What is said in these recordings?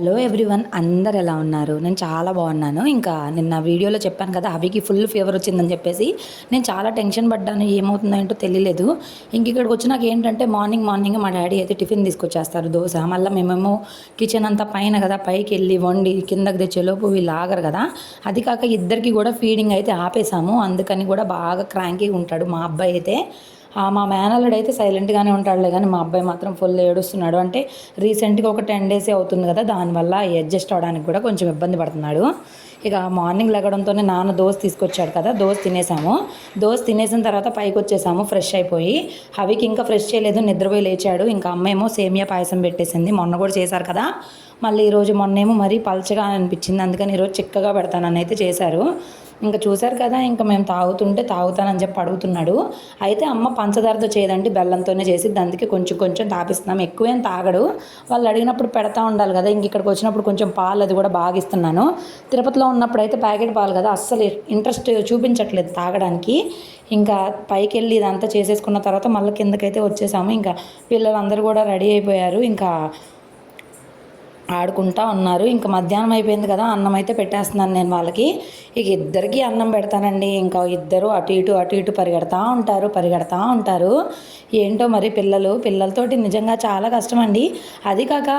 Hello everyone అందరు ఎలా ఉన్నారు? నేను చాలా బాగున్నాను. ఇంకా నిన్న వీడియోలో చెప్పాను కదా అవికి ఫుల్ ఫీవర్ వచ్చిందని చెప్పేసి. నేను చాలా టెన్షన్ పడ్డాను. ఏమవుతుందో ఏంటో తెలియలేదు. ఇంక ఇక్కడికి వచ్చినాక ఏంటంటే మార్నింగ్ మార్నింగ్ మా డాడీ అయితే టిఫిన్ తీసుకొచ్చేస్తారు. దోశ మళ్ళీ మేమేమో కిచెన్ అంతా పైన కదా పైకి వెళ్ళి వండి కిందకి తెచ్చేలోపు వీళ్ళు ఆగరు కదా. అది కాక ఇద్దరికి కూడా ఫీడింగ్ అయితే ఆపేసాము అందుకని కూడా బాగా క్రాంకీగా ఉంటాడు మా అబ్బాయి అయితే. మా మేనల్లుడు అయితే సైలెంట్గానే ఉంటాడులే కానీ మా అబ్బాయి మాత్రం ఫుల్ ఏడుస్తున్నాడు. అంటే రీసెంట్గా ఒక టెన్ డేసే అవుతుంది కదా దానివల్ల అడ్జస్ట్ అవడానికి కూడా కొంచెం ఇబ్బంది పడుతున్నాడు. ఇక మార్నింగ్ లెగడంతోనే నాన్న దోశ తీసుకొచ్చాడు కదా దోశ తినేసాము. దోశ తినేసిన తర్వాత పైకి వచ్చేసాము ఫ్రెష్ అయిపోయి. హవికి ఇంకా ఫ్రెష్ చేయలేదు నిద్రపోయి లేచాడు. ఇంకా అమ్మ ఏమో సేమియా పాయసం పెట్టేసింది మొన్న కూడా చేశారు కదా. మళ్ళీ ఈరోజు మొన్నేమో మరీ పల్చగా అనిపించింది అందుకని ఈరోజు చిక్కగా పెడతానని అయితే చేశారు. ఇంకా చూశారు కదా ఇంకా మేము తాగుతుంటే తాగుతానని చెప్పి అడుగుతున్నాడు. అయితే అమ్మ పంచదారతో చేయదండి బెల్లంతోనే చేసి అందుకే కొంచెం కొంచెం తాపిస్తున్నాం. ఎక్కువేం తాగడు. వాళ్ళు అడిగినప్పుడు పెడతా ఉండాలి కదా ఇంక ఇక్కడికి వచ్చినప్పుడు కొంచెం పాలు అది కూడా బాగా ఇస్తున్నాను. తిరుపతిలో ఉన్నప్పుడు అయితే ప్యాకెట్ పాలు కదా అస్సలు ఇంట్రెస్ట్ చూపించట్లేదు తాగడానికి. ఇంకా పైకి వెళ్ళి ఇదంతా చేసేసుకున్న తర్వాత మళ్ళీ కిందకైతే వచ్చేసాము. ఇంకా పిల్లలందరూ కూడా రెడీ అయిపోయారు. ఇంకా ఆడుకుంటా ఉన్నారు. ఇంకా మధ్యాహ్నం అయిపోయింది కదా అన్నం అయితే పెట్టేస్తున్నాను నేను వాళ్ళకి. ఇక ఇద్దరికి అన్నం పెడతానండి. ఇంకా ఇద్దరు అటు ఇటు అటు ఇటు పరిగెడతా ఉంటారు పరిగెడతా ఉంటారు. ఏంటో మరి పిల్లలు పిల్లలతోటి నిజంగా చాలా కష్టం అండి అది కాక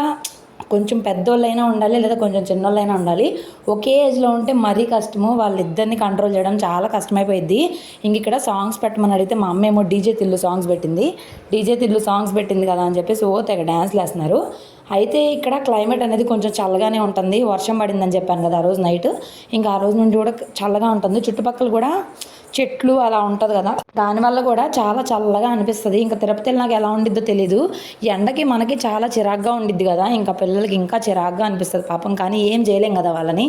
కొంచెం పెద్దోళ్ళైనా ఉండాలి లేదా కొంచెం చిన్నోళ్ళైనా ఉండాలి. ఒకే ఏజ్లో ఉంటే మరీ కష్టము. వాళ్ళిద్దరిని కంట్రోల్ చేయడం చాలా కష్టమైపోయింది ఇంక ఇక్కడ సాంగ్స్ పెట్టమని అడిగితే మా అమ్మ ఏమో డీజే తిల్లు సాంగ్స్ పెట్టింది. డీజే తిల్లు సాంగ్స్ పెట్టింది కదా అని చెప్పేసి ఓ తెగ డ్యాన్స్లు వేస్తున్నారు. అయితే ఇక్కడ క్లైమేట్ అనేది కొంచెం చల్లగానే ఉంటుంది. వర్షం పడిందని చెప్పాను కదా ఆ రోజు నైట్. ఇంకా ఆ రోజు నుండి కూడా చల్లగా ఉంటుంది. చుట్టుపక్కల కూడా చెట్లు అలా ఉంటుంది కదా. దానివల్ల కూడా చాలా చల్లగా అనిపిస్తుంది. ఇంకా తిరుపతి నాకు ఎలా ఉండిద్దో తెలీదు. ఎండకి మనకి చాలా చిరాగ్గా ఉండిద్ది కదా. ఇంకా పిల్లలకి ఇంకా చిరాగ్గా అనిపిస్తుంది పాపం. కానీ ఏం చేయలేం కదా వాళ్ళని.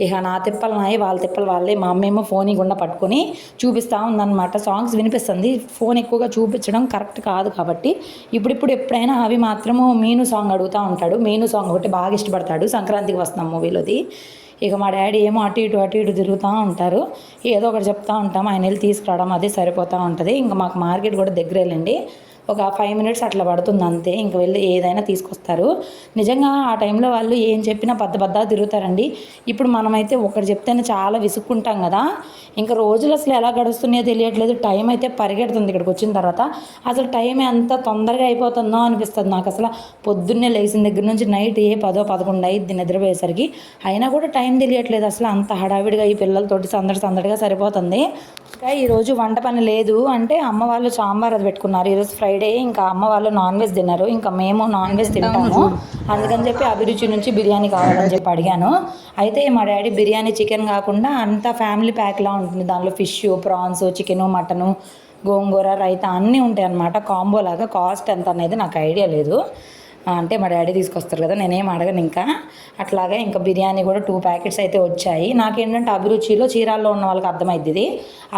ఇక నా తిప్పలు నాయి వాళ్ళ తిప్పలు వాళ్ళే. మా అమ్మేమో ఫోన్ గుండా పట్టుకొని చూపిస్తూ ఉందన్నమాట. సాంగ్స్ వినిపిస్తుంది. ఫోన్ ఎక్కువగా చూపించడం కరెక్ట్ కాదు కాబట్టి. ఇప్పుడిప్పుడు ఎప్పుడైనా అవి మాత్రము మీను సాంగ్ అడుగుతూ ఉంటాడు. మీను సాంగ్ ఒకటి బాగా ఇష్టపడతాడు. సంక్రాంతికి వస్తున్నాం మూవీలోది. ఇక మా డాడీ ఏమో అటు ఇటు అటు ఇటు తిరుగుతూ ఉంటారు. ఏదో ఒకటి చెప్తా ఉంటాం. ఆయన వెళ్ళి తీసుకురావడం అదే సరిపోతూ ఉంటుంది. ఇంకా మాకు మార్కెట్ కూడా దగ్గరేలండి. ఒక ఫైవ్ మినిట్స్ అట్లా పడుతుంది అంతే. ఇంక వెళ్ళి ఏదైనా తీసుకొస్తారు. నిజంగా ఆ టైంలో వాళ్ళు ఏం చెప్పినా పెద్ద పెద్ద తిరుగుతారండి. ఇప్పుడు మనమైతే ఒకటి చెప్తేనే చాలా విసుక్కుంటాం కదా. ఇంకా రోజులు అసలు ఎలా గడుస్తున్నాయో తెలియట్లేదు. టైం అయితే పరిగెడుతుంది ఇక్కడికి వచ్చిన తర్వాత. అసలు టైం ఎంత తొందరగా అయిపోతుందో అనిపిస్తుంది నాకు అసలు. పొద్దున్నే లేచిన దగ్గర నుంచి నైట్ ఏ పదో పదకొండు అయ్యింది నిద్రపోయేసరికి. అయినా కూడా టైం తెలియట్లేదు అసలు. అంత హడావిడిగా ఈ పిల్లలతోటి సందడి సందడిగా సరిపోతుంది. ఇంకా ఈరోజు వంట పని లేదు అంటే అమ్మ వాళ్ళు సాంబార్ అది పెట్టుకున్నారు. ఈరోజు ఫ్రైడే ఇంకా అమ్మ వాళ్ళు నాన్ వెజ్ తిన్నారు. ఇంకా మేము నాన్ వెజ్ తింటాము. అందుకని చెప్పి అభిరుచి నుంచి బిర్యానీ కావాలని చెప్పి అడిగాను. అయితే మా డాడీ బిర్యానీ చికెన్ కాకుండా అంతా ఫ్యామిలీ ప్యాక్లా ఉంటుంది. దానిలో ఫిష్ ప్రాన్స్ చికెను మటను గోంగూర రైతా అన్నీ ఉంటాయి అన్నమాట కాంబో లాగా కాస్ట్ ఎంత అనేది నాకు ఐడియా లేదు. అంటే మా డాడీ తీసుకొస్తారు కదా నేనేం అడగను ఇంకా. అట్లాగే ఇంకా బిర్యానీ కూడా టూ ప్యాకెట్స్ అయితే వచ్చాయి. నాకేంటంటే అభిరుచిలో చీరాల్లో ఉన్న వాళ్ళకి అర్థమైద్ది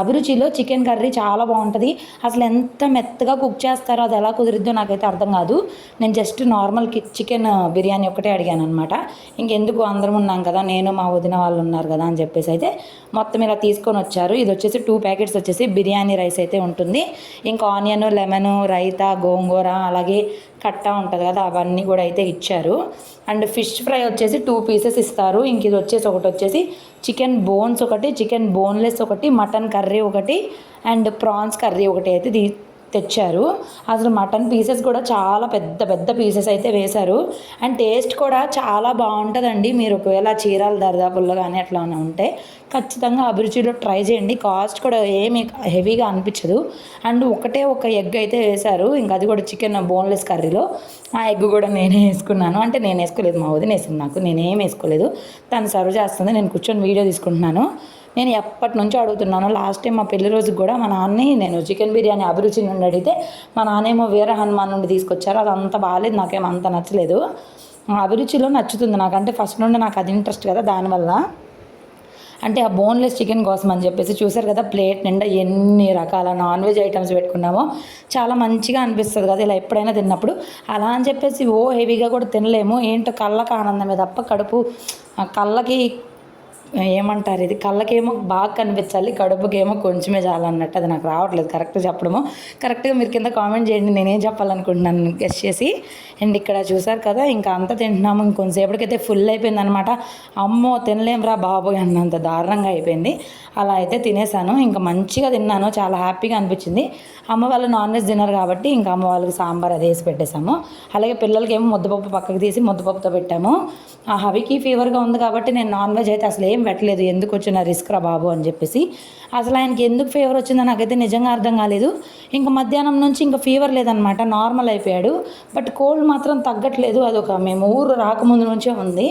అభిరుచిలో చికెన్ కర్రీ చాలా బాగుంటుంది. అసలు ఎంత మెత్తగా కుక్ చేస్తారో అది ఎలా కుదిరిద్దో నాకైతే అర్థం కాదు. నేను జస్ట్ నార్మల్ చికెన్ బిర్యానీ ఒకటే అడిగాను అనమాట ఇంకెందుకు అందరం ఉన్నాం కదా నేను మా వదిన వాళ్ళు ఉన్నారు కదా అని చెప్పేసి అయితే మొత్తం ఇలా తీసుకొని వచ్చారు. ఇది వచ్చేసి టూ ప్యాకెట్స్ వచ్చేసి బిర్యానీ రైస్ అయితే ఉంటుంది. ఇంకా ఆనియన్ లెమన్ రైతా గోంగూర అలాగే కట్ట ఉంటుంది కదా అవన్నీ కూడా అయితే ఇచ్చారు. అండ్ ఫిష్ ఫ్రై వచ్చేసి టూ పీసెస్ ఇస్తారు. ఇంక ఇది వచ్చేసి ఒకటి వచ్చేసి చికెన్ బోన్స్ ఒకటి చికెన్ బోన్లెస్ ఒకటి మటన్ కర్రీ ఒకటి అండ్ ప్రాన్స్ కర్రీ ఒకటి అయితే తీ తెచ్చారు. అసలు మటన్ పీసెస్ కూడా చాలా పెద్ద పెద్ద పీసెస్ అయితే వేశారు. అండ్ టేస్ట్ కూడా చాలా బాగుంటుందండి. మీరు ఒకవేళ చీరాలు దరిదాపుల్లో కానీ అట్లా ఉంటే ఖచ్చితంగా అభిరుచిలో ట్రై చేయండి. కాస్ట్ కూడా ఏమి హెవీగా అనిపించదు. అండ్ ఒకటే ఒక ఎగ్ అయితే వేశారు. ఇంకా అది కూడా చికెన్ బోన్లెస్ కర్రీలో ఆ ఎగ్ కూడా నేనే వేసుకున్నాను. అంటే నేను వేసుకోలేదు మా వదిన వేసింది నాకు. నేనేం వేసుకోలేదు. తను సర్వ్ చేస్తుంది. నేను కూర్చొని వీడియో తీసుకుంటున్నాను. నేను ఎప్పటి నుంచో అడుగుతున్నాను. లాస్ట్ టైం మా పెళ్ళి రోజుకి కూడా మా నాన్నని నేను చికెన్ బిర్యానీ అభిరుచి నుండి అడిగితే మా నాన్నేమో వీర హనుమాన్ నుండి తీసుకొచ్చారు. అది అంత బాగాలేదు నాకేం అంత నచ్చలేదు. ఆ అభిరుచిలో నచ్చుతుంది నాకంటే ఫస్ట్ నుండి నాకు అది ఇంట్రెస్ట్ కదా. దానివల్ల అంటే ఆ బోన్లెస్ చికెన్ కోసం అని చెప్పేసి చూసారు కదా ప్లేట్ నిండా ఎన్ని రకాల నాన్ వెజ్ ఐటమ్స్ పెట్టుకున్నామో. చాలా మంచిగా అనిపిస్తుంది కదా ఇలా ఎప్పుడైనా తిన్నప్పుడు. అలా అని చెప్పేసి ఓ హెవీగా కూడా తినలేము. ఏంటో కళ్ళకు ఆనందమే తప్ప కడుపు ఆ కళ్ళకి ఏమంటారు? ఇది కళ్ళకేమో బాగా కనిపించాలి కడుపుకేమో కొంచెమే చాలన్నట్టు అది నాకు రావట్లేదు. కరెక్ట్గా చెప్పడము. కరెక్ట్గా మీరు కింద కామెంట్ చేయండి నేనేం చెప్పాలనుకుంటున్నాను గెస్ట్ చేసి. అండ్ ఇక్కడ చూసారు కదా ఇంకా అంతా తింటున్నాము. ఇంకొంతసేపటికైతే ఫుల్ అయిపోయింది అనమాట అమ్మో తినలేంరా బాబోయ్ అన్నంత దారుణంగా అయిపోయింది. అలా అయితే తినేసాను. ఇంకా మంచిగా తిన్నాను. చాలా హ్యాపీగా అనిపించింది. అమ్మ వాళ్ళు నాన్ వెజ్ తిన్నారు కాబట్టి ఇంకా అమ్మ వాళ్ళకి సాంబార్ అది వేసి పెట్టేశాము. అలాగే పిల్లలకి ఏమో ముద్దపప్పు పక్కకి తీసి ముద్దపప్పుతో పెట్టాము. ఆ హవికి ఫీవర్గా ఉంది కాబట్టి నేను నాన్ వెజ్ అయితే అసలు ఏం పెట్టలేదు. ఎందుకు వచ్చిన రిస్క్ రా బాబు అని చెప్పేసి. అసలు ఆయనకి ఎందుకు ఫీవర్ వచ్చిందో నాకైతే నిజంగా అర్థం కాలేదు. ఇంకా మధ్యాహ్నం నుంచి ఇంకా ఫీవర్ లేదనమాట నార్మల్ అయిపోయాడు. బట్ కోల్డ్ మాత్రం తగ్గట్లేదు. అదొక మేము ఊరు రాకముందు నుంచే ఉంది.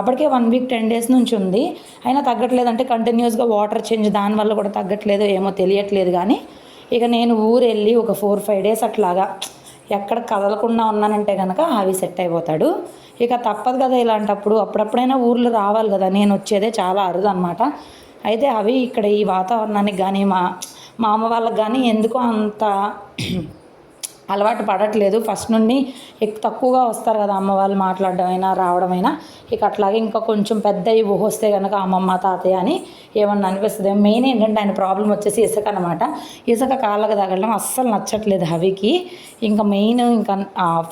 అప్పటికే వన్ వీక్ టెన్ డేస్ నుంచి ఉంది. అయినా తగ్గట్లేదు అంటే కంటిన్యూస్గా వాటర్ చేంజ్ దానివల్ల కూడా తగ్గట్లేదు ఏమో తెలియట్లేదు కానీ. ఇక నేను ఊరు వెళ్ళి ఒక ఫోర్ ఫైవ్ డేస్ అట్లాగా ఎక్కడ కదలకుండా ఉన్నానంటే కనుక అవి సెట్ అయిపోతాడు. ఇక తప్పదు కదా ఇలాంటప్పుడు. అప్పుడప్పుడైనా ఊర్లో రావాలి కదా. నేను వచ్చేదే చాలా అరుదు అనమాట అయితే అవి ఇక్కడ ఈ వాతావరణానికి కానీ మా మా అమ్మ వాళ్ళకి కానీ ఎందుకో అంత అలవాటు పడట్లేదు. ఫస్ట్ నుండి తక్కువగా వస్తారు కదా అమ్మ వాళ్ళు మాట్లాడడమైనా రావడమైనా. ఇక అట్లాగే ఇంకా కొంచెం పెద్ద ఊహ వస్తే కనుక అమ్మమ్మ తాతయ్య అని ఏమన్నా అనిపిస్తుంది. మెయిన్ ఏంటంటే ఆయన ప్రాబ్లం వచ్చేసి ఇసుక అనమాట ఇసుక కాళ్ళకు తగలడం అస్సలు నచ్చట్లేదు హవికి. ఇంకా మెయిన్ ఇంకా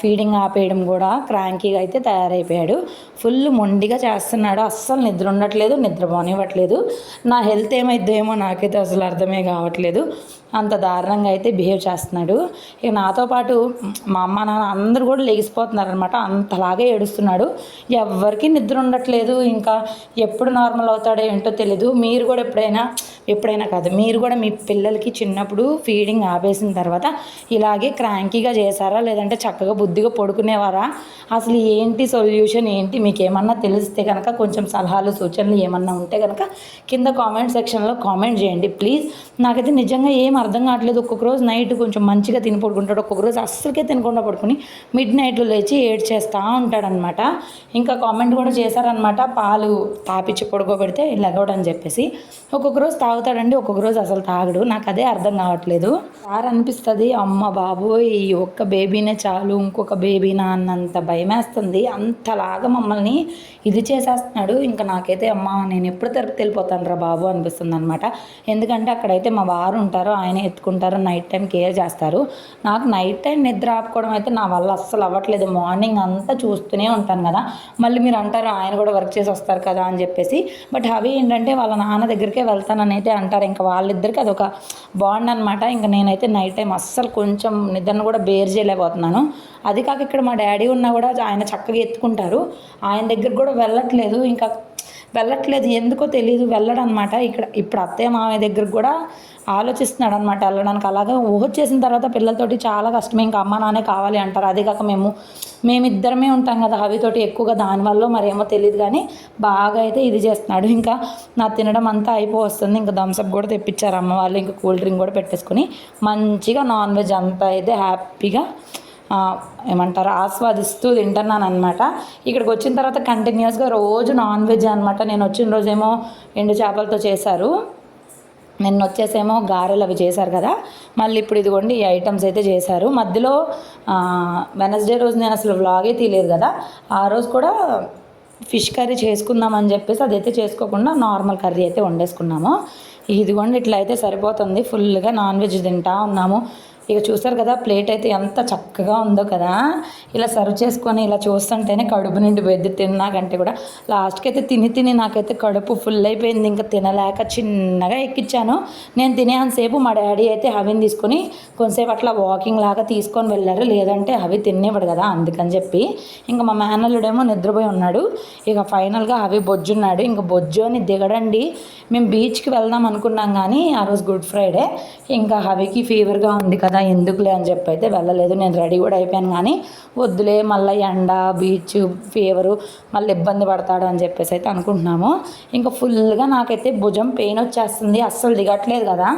ఫీడింగ్ ఆపేయడం కూడా క్రాంకీగా అయితే తయారైపోయాడు. ఫుల్ మొండిగా చేస్తున్నాడు. అస్సలు నిద్ర ఉండట్లేదు నిద్ర పోనివ్వట్లేదు. నా హెల్త్ ఏమైద్దేమో నాకైతే అసలు అర్థమే కావట్లేదు. అంత దారుణంగా అయితే బిహేవ్ చేస్తున్నాడు. ఇక నాతో పాటు మా అమ్మ నాన్న అందరూ కూడా లెగిసిపోతున్నారు అనమాట అంతలాగే ఏడుస్తున్నాడు. ఎవ్వరికి నిద్ర ఉండట్లేదు. ఇంకా ఎప్పుడు నార్మల్ అవుతాడో ఏంటో తెలీదు. మీరు కూడా ఎప్పుడైనా ఎప్పుడైనా కాదు మీరు కూడా మీ పిల్లలకి చిన్నప్పుడు ఫీడింగ్ ఆపేసిన తర్వాత ఇలాగే క్రాంకీగా చేశారా? లేదంటే చక్కగా బుద్ధిగా పడుకునేవారా? అసలు ఏంటి సొల్యూషన్? ఏంటి? మీకు ఏమన్నా తెలిస్తే కనుక కొంచెం సలహాలు సూచనలు ఏమన్నా ఉంటే కనుక కింద కామెంట్ సెక్షన్లో కామెంట్ చేయండి. ప్లీజ్. నాకైతే నిజంగా ఏం అర్థం కావట్లేదు. ఒక్కొక్క రోజు నైట్ కొంచెం మంచిగా తిని పడుకుంటాడు. ఒక్కొక్క రోజు అస్సలకే తినకుండా పడుకుని మిడ్ నైట్లో లేచి ఏడ్ చేస్తూ ఉంటాడనమాట ఇంకా కామెంట్ కూడా చేశారనమాట పాలు తాపించి పడుకోబెడితే లెగవడని చెప్పేసి. ఒక్కొక్క రోజు తాగుతాడండి. ఒక్కొక్క రోజు అసలు తాగడు. నాకు అదే అర్థం కావట్లేదు. సార్ అనిపిస్తుంది అమ్మ బాబోయ్ ఈ ఒక్క బేబీనే చాలు. ఇంకొక బేబీనా అన్నంత భయమేస్తుంది. అంతలాగా మమ్మల్ని ఇది చేసేస్తున్నాడు. ఇంకా నాకైతే అమ్మ నేను ఎప్పుడు తిరుపతి వెళ్ళిపోతాను రా బాబు అనిపిస్తుంది అనమాట ఎందుకంటే అక్కడైతే మా వారు ఉంటారు. ఆయన ఆయన ఎత్తుకుంటారు నైట్ టైం కేర్ చేస్తారు. నాకు నైట్ టైం నిద్ర ఆపుకోవడం అయితే నా వల్ల అస్సలు అవ్వట్లేదు. మార్నింగ్ అంతా చూస్తూనే ఉంటాను కదా. మళ్ళీ మీరు అంటారు ఆయన కూడా వర్క్ చేసి వస్తారు కదా అని చెప్పేసి. బట్ అవి ఏంటంటే వాళ్ళ నాన్న దగ్గరికే వెళ్తానని అయితే అంటారు. ఇంకా వాళ్ళిద్దరికి అదొక బాండ్ అనమాట ఇంకా నేనైతే నైట్ టైం అస్సలు కొంచెం నిద్రను కూడా బేర్ చేయలేకపోతున్నాను. అది కాక ఇక్కడ మా డాడీ ఉన్నా కూడా ఆయన చక్కగా ఎత్తుకుంటారు. ఆయన దగ్గర కూడా వెళ్ళట్లేదు. ఇంకా వెళ్ళట్లేదు. ఎందుకో తెలియదు వెళ్ళడనమాట. ఇక్కడ ఇప్పుడు అత్తయ్య మామయ్య దగ్గరకు కూడా ఆలోచిస్తున్నాడు అనమాట వెళ్ళడానికి. అలాగే ఊహ చేసిన తర్వాత పిల్లలతోటి చాలా కష్టం ఇంకా అమ్మ నాన్నే కావాలి అంటారు. అదే కాక మేము మేమిద్దరమే ఉంటాం కదా హవితోటి ఎక్కువగా. దానివల్ల మరేమో తెలియదు కానీ బాగా అయితే ఇది చేస్తున్నాడు. ఇంకా నా తినడం అంతా అయిపోవస్తుంది. ఇంకా థమ్స్అప్ కూడా తెప్పించారు అమ్మ వాళ్ళు. ఇంకా కూల్ డ్రింక్ కూడా పెట్టేసుకుని మంచిగా నాన్ వెజ్ అంతా అయితే హ్యాపీగా ఏమంటారు ఆస్వాదిస్తూ తింటున్నాను అనమాట ఇక్కడికి వచ్చిన తర్వాత కంటిన్యూస్గా రోజు నాన్ వెజ్ అనమాట నేను వచ్చిన రోజేమో ఎండు చేపలతో చేశారు. నిన్న వచ్చేసేమో గారెలు అవి చేశారు కదా. మళ్ళీ ఇప్పుడు ఇదిగోండి ఈ ఐటమ్స్ అయితే చేశారు. మధ్యలో వెనస్డే రోజు నేను అసలు వ్లాగే తీయలేదు కదా. ఆ రోజు కూడా ఫిష్ కర్రీ చేసుకుందామని చెప్పేసి అదైతే చేసుకోకుండా నార్మల్ కర్రీ అయితే వండేసుకున్నాము. ఇదిగోండి ఇట్లా అయితే సరిపోతుంది ఫుల్గా నాన్ వెజ్ తింటా ఉన్నాము. ఇక చూసారు కదా ప్లేట్ అయితే ఎంత చక్కగా ఉందో కదా. ఇలా సర్వ్ చేసుకొని ఇలా చూస్తుంటేనే కడుపు నిండి పోయింది తిన్నాకంటే కూడా. లాస్ట్కి అయితే తిని తిని నాకైతే కడుపు ఫుల్ అయిపోయింది ఇంకా తినలేక చిన్నగా ఎక్కించాను నేను తినేంతసేపు మా డాడీ అయితే హవిని తీసుకొని కొంతసేపు అట్లా వాకింగ్ లాగా తీసుకొని వెళ్ళారు. లేదంటే హవి తినేవాడు కదా అందుకని చెప్పి. ఇంకా మా మేనల్లుడేమో నిద్రపోయి ఉన్నాడు. ఇక ఫైనల్గా హవి బొజ్జున్నాడు ఇంకా బొజ్జు అని దిగడండి. మేము బీచ్కి వెళ్దాం అనుకున్నాం కానీ ఆ రోజు గుడ్ ఫ్రైడే. ఇంకా హవికి ఫీవర్గా ఉంది కదా ఎందుకులే అని చెప్పి అయితే వెళ్ళలేదు. నేను రెడీ కూడా అయిపోయాను కానీ వద్దులే మళ్ళీ ఎండ బీచ్ ఫీవరు మళ్ళీ ఇబ్బంది పడతాడు అని చెప్పేసి అయితే అనుకుంటున్నాము. ఇంకా ఫుల్గా నాకైతే భుజం పెయిన్ వచ్చేస్తుంది అస్సలు దిగట్లేదు కదా.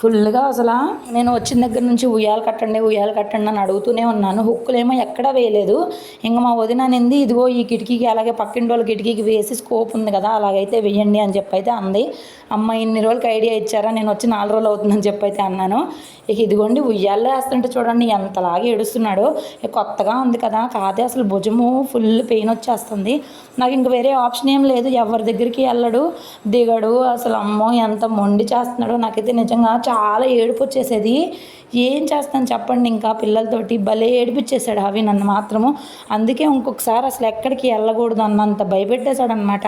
ఫుల్గా అసలు నేను వచ్చిన దగ్గర నుంచి ఉయ్యాలు కట్టండి ఉయ్యాలు కట్టండి అని అడుగుతూనే ఉన్నాను. హుక్కులేమో ఎక్కడా వేయలేదు. ఇంకా మా వదిన నింది ఇదిగో ఈ కిటికీకి అలాగే పక్కింటి వాళ్ళ కిటికీకి వేసి స్కోప్ ఉంది కదా అలాగైతే వేయండి అని చెప్పి అయితే అంది. అమ్మ ఇన్ని రోజులకి ఐడియా ఇచ్చారా? నేను వచ్చి నాలుగు రోజులు అవుతుందని చెప్పి అయితే అన్నాను. ఇక ఇదిగోండి ఉయ్యాల ఉయ్యాల్లో వేస్తుంటే చూడండి ఎంతలాగా ఏడుస్తున్నాడో. కొత్తగా ఉంది కదా కాదే అసలు భుజము ఫుల్ పెయిన్ వచ్చేస్తుంది. నాకు ఇంక వేరే ఆప్షన్ ఏం లేదు ఎవరి దగ్గరికి వెళ్ళడు. దిగడు అసలు అమ్మో ఎంత మొండి చేస్తున్నాడో. నాకైతే నిజంగా చాలా ఏడుపు వచ్చేసేది. ఏం చేస్తాను చెప్పండి ఇంకా పిల్లలతోటి. భలే ఏడిపించేశాడు అవి నన్ను మాత్రము. అందుకే ఇంకొకసారి అసలు ఎక్కడికి వెళ్ళకూడదు అన్నంత భయపెట్టేశాడు అనమాట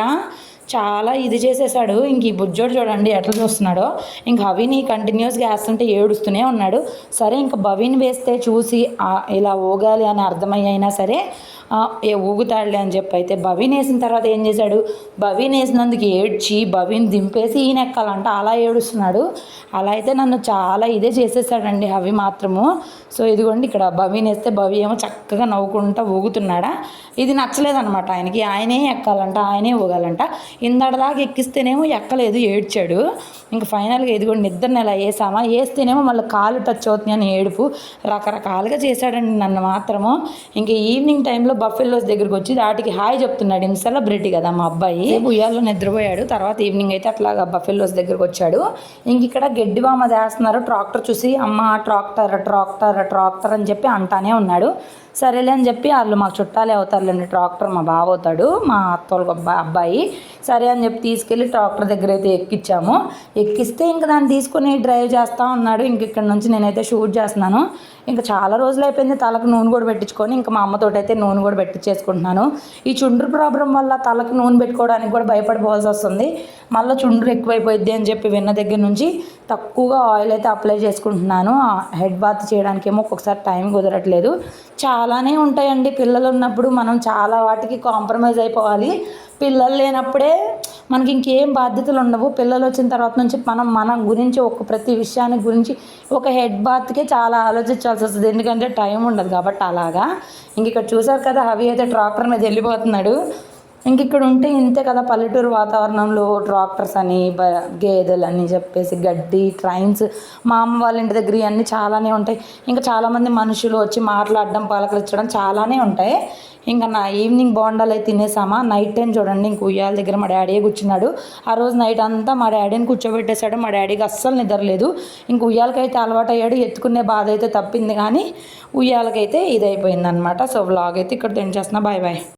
చాలా ఇది చేసేసాడు. ఇంక ఈ బుజ్జోడు చూడండి ఎట్లా చూస్తున్నాడో. ఇంక హవిని కంటిన్యూస్గా వేస్తుంటే ఏడుస్తూనే ఉన్నాడు. సరే ఇంక భవిని వేస్తే చూసి ఇలా ఊగాలి అని అర్థమయ్యైనా సరే ఏ ఊగుతాడులే అని చెప్పి అయితే భవిని వేసిన తర్వాత ఏం చేశాడు? భవిని వేసినందుకు ఏడ్చి భవిని దింపేసి ఈయన ఎక్కాలంట అలా ఏడుస్తున్నాడు. అలా అయితే నన్ను చాలా ఇదే చేసేసాడండి అవి మాత్రము. సో ఇదిగోండి ఇక్కడ భవిని వేస్తే భవి ఏమో చక్కగా నవ్వుకుంటా ఊగుతున్నాడా? ఇది నచ్చలేదన్నమాట ఆయనకి. ఆయనే ఎక్కాలంట ఆయనే ఊగాలంట. ఇందడదాకా ఎక్కిస్తేనేమో ఎక్కలేదు ఏడ్చాడు. ఇంకా ఫైనల్గా ఇదిగోండి నిద్రని ఇలా వేసామా? వేస్తేనేమో మళ్ళీ కాలు టచ్ అవుతుంది అని ఏడుపు రకరకాలుగా చేశాడండి నన్ను మాత్రము. ఇంకా ఈవినింగ్ టైంలో బఫెల్లోస్ దగ్గరికి వచ్చి వాటికి హాయ్ చెప్తున్నాడు. ఇన్ సెలబ్రిటీ కదా మా అబ్బాయి. ఉయ్యాల్లో నిద్రపోయాడు. తర్వాత ఈవినింగ్ అయితే అట్లాగా బఫెల్లోస్ దగ్గరికి వచ్చాడు. ఇంక ఇక్కడ గడ్డి బామ ట్రాక్టర్ చూసి అమ్మ ట్రాక్టర్ ట్రాక్టర్ ట్రాక్టర్ అని చెప్పి అంటానే ఉన్నాడు. సరేలే అని చెప్పి వాళ్ళు మాకు చుట్టాలే అవుతారులేండి ట్రాక్టర్ మా బావ అవుతాడు మా అత్తోళ్ళ అబ్బాయి అబ్బాయి. సరే అని చెప్పి తీసుకెళ్ళి ట్రాక్టర్ దగ్గర అయితే ఎక్కించాము ఎక్కిస్తే ఇంకా దాన్ని తీసుకుని డ్రైవ్ చేస్తూ ఉన్నాడు. ఇంక ఇక్కడ నుంచి నేనైతే షూట్ చేస్తున్నాను. ఇంకా చాలా రోజులు అయిపోయింది తలకు నూనె కూడా పెట్టించుకొని ఇంకా మా అమ్మతో అయితే నూనె కూడా పెట్టించేసుకుంటున్నాను. ఈ చుండ్రు ప్రాబ్లం వల్ల తలకు నూనె పెట్టుకోవడానికి కూడా భయపడిపోవాల్సి వస్తుంది. మళ్ళీ చుండ్రు ఎక్కువైపోయింది అని చెప్పి విన్న దగ్గర నుంచి తక్కువగా ఆయిల్ అయితే అప్లై చేసుకుంటున్నాను. హెడ్ బాత్ చేయడానికి ఏమో ఒక్కొక్కసారి టైం కుదరట్లేదు. చాలానే ఉంటాయండి పిల్లలు ఉన్నప్పుడు మనం చాలా వాటికి కాంప్రమైజ్ అయిపోవాలి. పిల్లలు లేనప్పుడే మనకి ఇంకేం బాధ్యతలు ఉండవు. పిల్లలు వచ్చిన తర్వాత నుంచి మనం మన గురించి ఒక ప్రతి విషయాన్ని గురించి ఒక హెడ్ బాత్కే చాలా ఆలోచించాల్సి వస్తుంది. ఎందుకంటే టైం ఉండదు కాబట్టి అలాగా. ఇంక ఇక్కడ చూసారు కదా హవి అయితే ట్రాక్టర్ మీద వెళ్ళిపోతున్నాడు. ఇంక ఇక్కడ ఉంటే ఇంతే కదా పల్లెటూరు వాతావరణంలో ట్రాక్టర్స్ అని బ గేదెలు అని చెప్పేసి గడ్డి ట్రైన్స్ మా అమ్మ వాళ్ళ ఇంటి దగ్గర ఇవన్నీ చాలానే ఉంటాయి. ఇంకా చాలామంది మనుషులు వచ్చి మాట్లాడడం పలకరించడం చాలానే ఉంటాయి. ఇంకా నా ఈవినింగ్ బోండాలు అయితే తినేసామా? నైట్ టైం చూడండి ఇంక ఉయ్యాల దగ్గర మా డాడీ కూర్చున్నాడు. ఆ రోజు నైట్ అంతా మా డాడీని కూర్చోబెట్టేశాడు. మా డాడీకి అస్సలు నిద్రలేదు ఇంక ఉయ్యాలకైతే అలవాటు అయ్యాడు. ఎత్తుకునే బాధ అయితే తప్పింది కానీ ఉయ్యాలకైతే ఇదైపోయిందనమాట సో వ్లాగ్ అయితే ఇక్కడ తెంచేస్తున్నా బాయ్ బాయ్